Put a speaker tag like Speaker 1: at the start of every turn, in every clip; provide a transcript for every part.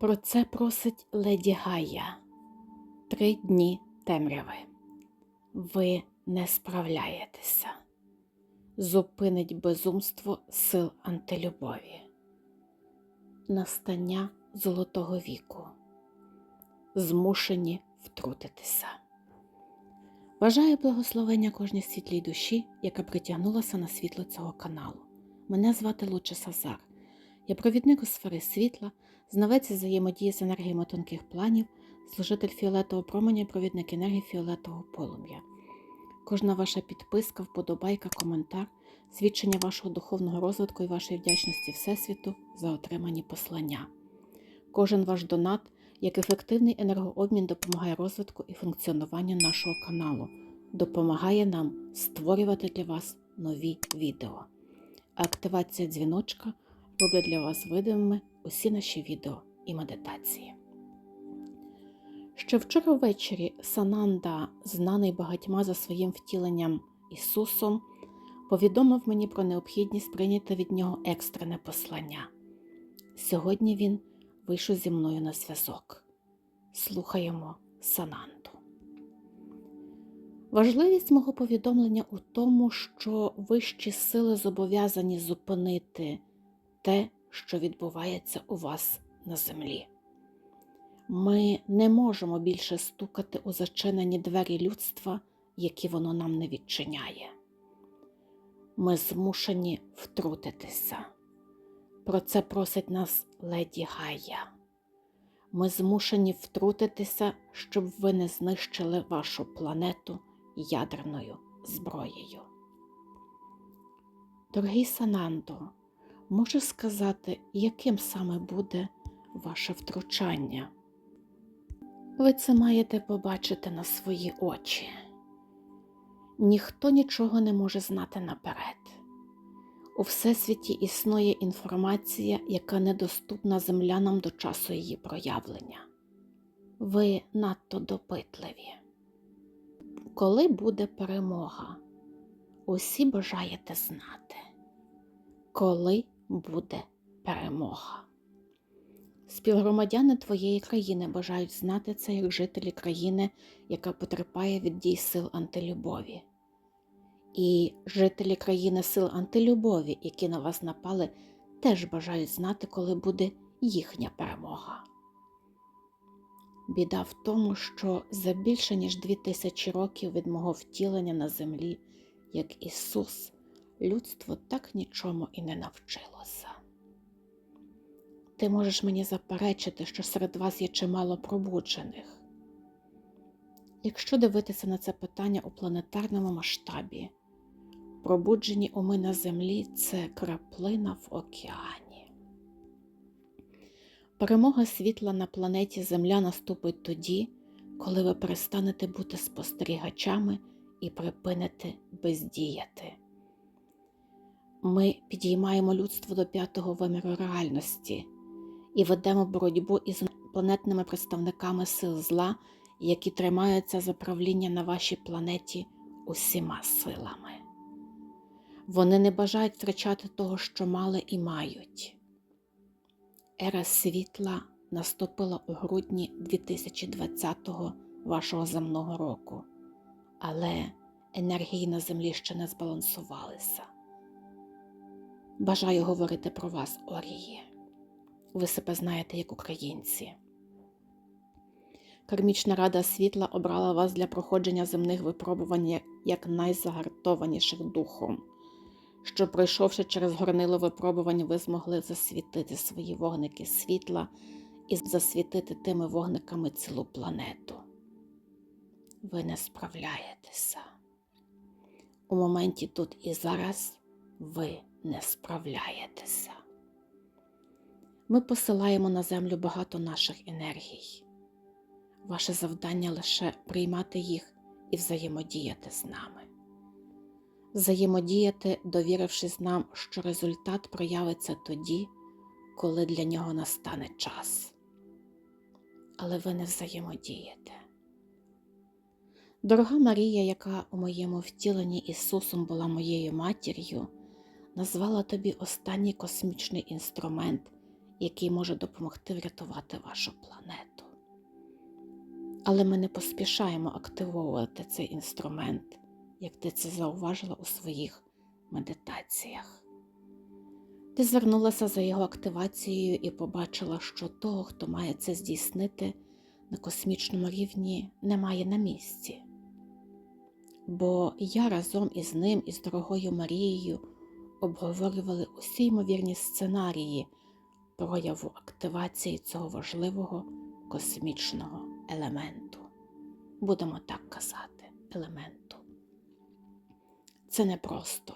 Speaker 1: Про це просить леді Гая. Три дні темряви. Ви не справляєтеся. Зупинить безумство сил антилюбові. Настання золотого віку. Змушені втрутитися. Бажаю благословення кожній світлій душі, яка притягнулася на світло цього каналу. Мене звати Луча Сазар. Я провідник у сфери світла, знавець взаємодії з енергіями тонких планів, служитель фіолетового променя провідник енергії фіолетового полум'я. Кожна ваша підписка, вподобайка, коментар, свідчення вашого духовного розвитку і вашої вдячності Всесвіту за отримані послання. Кожен ваш донат як ефективний енергообмін допомагає розвитку і функціонуванню нашого каналу, допомагає нам створювати для вас нові відео. А активація дзвіночка робить для вас видимими усі наші відео і медитації. Ще вчора ввечері Сананда, знаний багатьма за своїм втіленням Ісусом, повідомив мені про необхідність прийняти від нього екстрене послання. Сьогодні він вийшов зі мною на зв'язок. Слухаємо Сананду. Важливість мого повідомлення у тому, що вищі сили зобов'язані зупинити те, що відбувається у вас на землі. Ми не можемо більше стукати у зачинені двері людства, які воно нам не відчиняє. Ми змушені втрутитися. Про це просить нас леді Гая. Ми змушені втрутитися, щоб ви не знищили вашу планету ядерною зброєю. Дорогий Санандо, можеш сказати, яким саме буде ваше втручання? Ви це маєте побачити на свої очі. Ніхто нічого не може знати наперед. У Всесвіті існує інформація, яка недоступна землянам до часу її проявлення. Ви надто допитливі. Коли буде перемога? Усі бажаєте знати, коли буде перемога. Співгромадяни твоєї країни бажають знати це як жителі країни, яка потерпає від дій сил антилюбові. І жителі країни сил антилюбові, які на вас напали, теж бажають знати, коли буде їхня перемога. Біда в тому, що за більше ніж дві тисячі років від мого втілення на землі, як Ісус, людство так нічому і не навчилося. Ти можеш мені заперечити, що серед вас є чимало пробуджених. Якщо дивитися на це питання у планетарному масштабі, пробуджені уми на землі це краплина в океані. Перемога світла на планеті Земля наступить тоді, коли ви перестанете бути спостерігачами і припините бездіяти. Ми підіймаємо людство до п'ятого виміру реальності і ведемо боротьбу із планетними представниками сил зла, які тримаються за правління на вашій планеті усіма силами. Вони не бажають втрачати того, що мали і мають. Ера світла наступила у грудні 2020-го вашого земного року, але енергії на землі ще не збалансувалися. Бажаю говорити про вас, Орії. Ви себе знаєте як українці. Кармічна рада світла обрала вас для проходження земних випробувань як найзагартованіших духом, що, пройшовши через горнило випробувань, ви змогли засвітити свої вогники світла і засвітити тими вогниками цілу планету. Ви не справляєтеся. У моменті тут і зараз ви не справляєтеся. Ми посилаємо на землю багато наших енергій. Ваше завдання лише приймати їх і взаємодіяти з нами. Взаємодіяти, довірившись нам, що результат проявиться тоді, коли для нього настане час. Але ви не взаємодієте. Дорога Марія, яка у моєму втіленні Ісусом була моєю матір'ю, назвала тобі останній космічний інструмент, який може допомогти врятувати вашу планету. Але ми не поспішаємо активовувати цей інструмент, як ти це зауважила у своїх медитаціях. Ти звернулася за його активацією і побачила, що того, хто має це здійснити на космічному рівні, немає на місці. Бо я разом із ним і з дорогою Марією обговорювали усі ймовірні сценарії прояву активації цього важливого космічного елементу. Будемо так казати, елементу. Це непросто.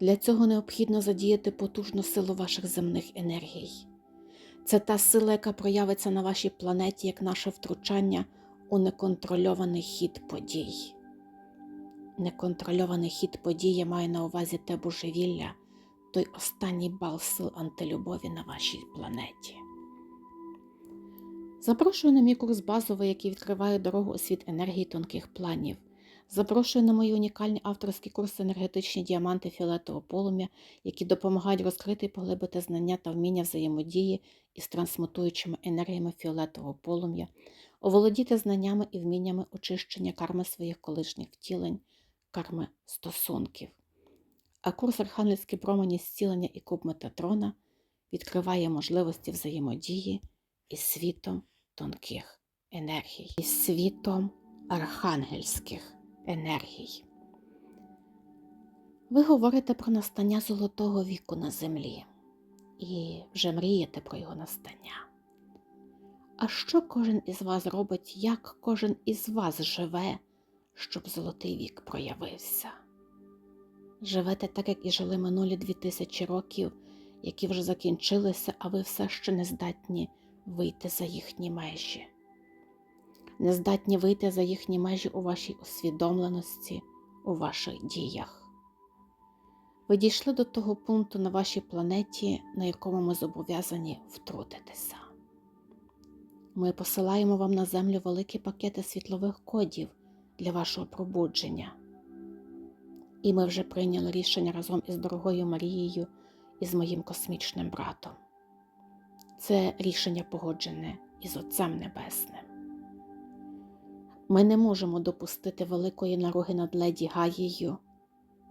Speaker 1: Для цього необхідно задіяти потужну силу ваших земних енергій. Це та сила, яка проявиться на вашій планеті як наше втручання у неконтрольований хід подій. Неконтрольований хід подій я маю на увазі те божевілля, той останній бал сил антилюбові на вашій планеті. Запрошую на мій курс базовий, який відкриває дорогу у світ енергії тонких планів. Запрошую на мої унікальні авторські курси енергетичні діаманти фіолетового полум'я, які допомагають розкрити і поглибити знання та вміння взаємодії із трансмутуючими енергіями фіолетового полум'я, оволодіти знаннями і вміннями очищення карми своїх колишніх втілень, карми стосунків. А курс Архангельські промені зцілення і куб Метатрона відкриває можливості взаємодії із світом тонких енергій, із світом архангельських енергій. Ви говорите про настання золотого віку на землі і вже мрієте про його настання. А що кожен із вас робить, як кожен із вас живе, щоб золотий вік проявився? Живете так, як і жили минулі дві тисячі років, які вже закінчилися, а ви все ще не здатні вийти за їхні межі не здатні вийти за їхні межі у вашій усвідомленості, у ваших діях. Ви дійшли до того пункту на вашій планеті, на якому ми зобов'язані втрутитися. Ми посилаємо вам на землю великі пакети світлових кодів для вашого пробудження. І ми вже прийняли рішення разом із дорогою Марією і з моїм космічним братом. Це рішення погоджене із Отцем Небесним. Ми не можемо допустити великої наруги над леді Гаєю.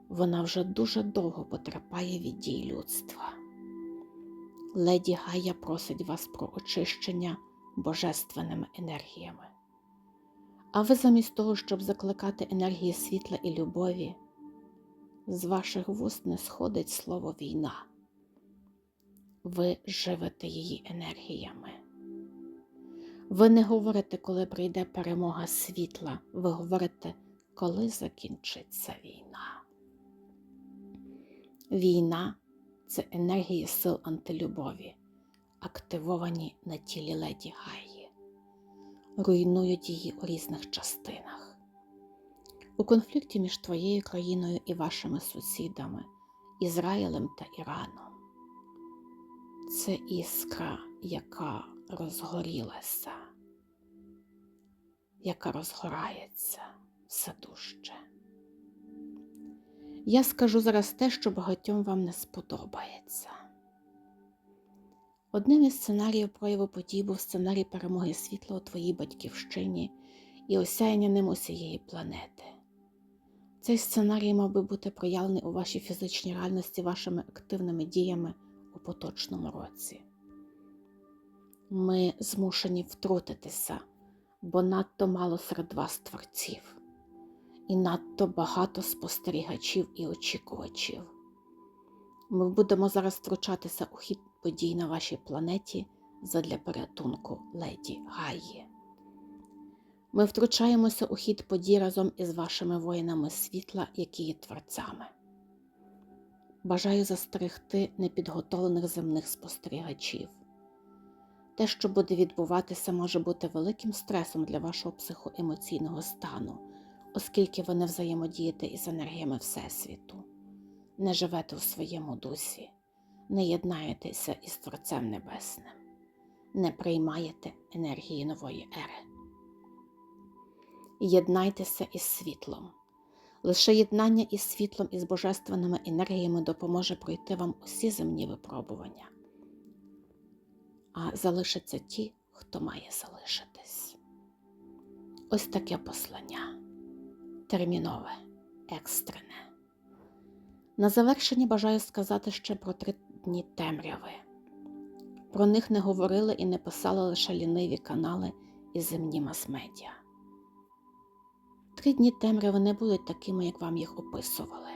Speaker 1: Вона вже дуже довго потерпає від дій людства. Леді Гая просить вас про очищення божественними енергіями. А ви замість того, щоб закликати енергії світла і любові, з ваших вуст не сходить слово війна. Ви живете її енергіями. Ви не говорите, коли прийде перемога світла, ви говорите, коли закінчиться війна. Війна це енергії сил антилюбові, активовані на тілі леді Гаї, руйнують її у різних частинах. У конфлікті між твоєю країною і вашими сусідами, Ізраїлем та Іраном. Це іскра, яка розгорілася, яка розгорається все дужче. Я скажу зараз те, що багатьом вам не сподобається. Одним із сценаріїв прояву подій був сценарій перемоги світла у твоїй батьківщині і осяяння ним усієї планети. Цей сценарій мав би бути проявлений у вашій фізичній реальності вашими активними діями у поточному році ми змушені втрутитися, бо надто мало серед вас творців, і надто багато спостерігачів і очікувачів. Ми будемо зараз втручатися у хід подій на вашій планеті задля порятунку леді Гаї. Ми втручаємося у хід подій разом із вашими воїнами світла, які є творцями. Бажаю застерегти непідготовлених земних спостерігачів. Те, що буде відбуватися, може бути великим стресом для вашого психоемоційного стану, оскільки ви не взаємодієте із енергіями Всесвіту, не живете у своєму дусі, не єднаєтеся із Творцем Небесним, не приймаєте енергії нової ери. Єднайтеся із світлом. Лише єднання із світлом і з божественними енергіями допоможе пройти вам усі земні випробування а залишаться ті, хто має залишитись. Ось таке послання термінове, екстрене. На завершення бажаю сказати ще про три дні темряви. Про них не говорили і не писали лише ліниві канали і земні мас-медіа. Три дні темряви не будуть такими, як вам їх описували.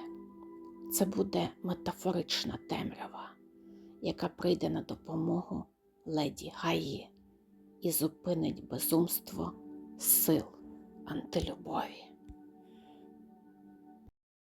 Speaker 1: Це буде метафорична темрява, яка прийде на допомогу леді Гаї і зупинить безумство сил антилюбові.